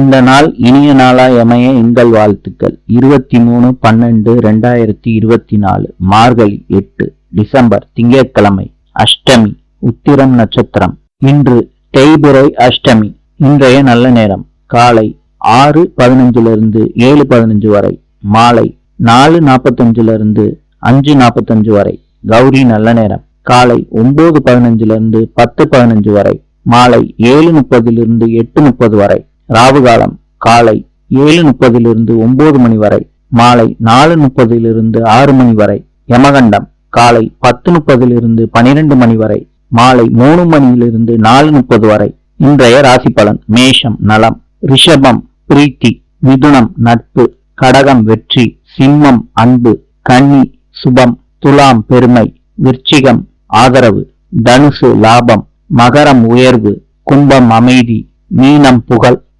இந்த நாள் இனிய நாளாய் அமைய எங்கள் வாழ்த்துக்கள். இருபத்தி மூணு பன்னெண்டு ரெண்டாயிரத்தி இருபத்தி நாலு மார்கழி எட்டு டிசம்பர் திங்கட்கிழமை அஷ்டமி உத்திரம் நட்சத்திரம். இன்று தெய்புரை அஷ்டமி இன்றைய நல்ல நேரம். காலை ஆறு பதினஞ்சிலிருந்து ஏழு பதினஞ்சு வரை மாலை நாலு நாற்பத்தஞ்சிலிருந்து அஞ்சு நாற்பத்தஞ்சு வரை கௌரி நல்ல நேரம். காலை ஒன்பது பதினஞ்சிலிருந்து பத்து பதினஞ்சு வரை மாலை ஏழு முப்பதிலிருந்து எட்டு முப்பது வரை. ராவு காலம் காலை ஏழு முப்பதிலிருந்து ஒன்பது மணி வரை மாலை நாலு முப்பதிலிருந்து ஆறு மணி வரை யமகண்டம் காலை பத்து முப்பதிலிருந்து பனிரெண்டு மணி வரை மாலை மூணு மணியிலிருந்து நாலு முப்பது வரை. இன்றைய ராசி பலன் மேஷம் நலம் ரிஷபம் பிரீத்தி மிதுனம் நட்பு கடகம் வெற்றி சிம்மம் அன்பு கன்னி சுபம் துலாம் பெருமை விருச்சிகம் ஆதரவு தனுசு லாபம் மகரம் உயர்வு கும்பம் அமைதி மீனம் புகழ்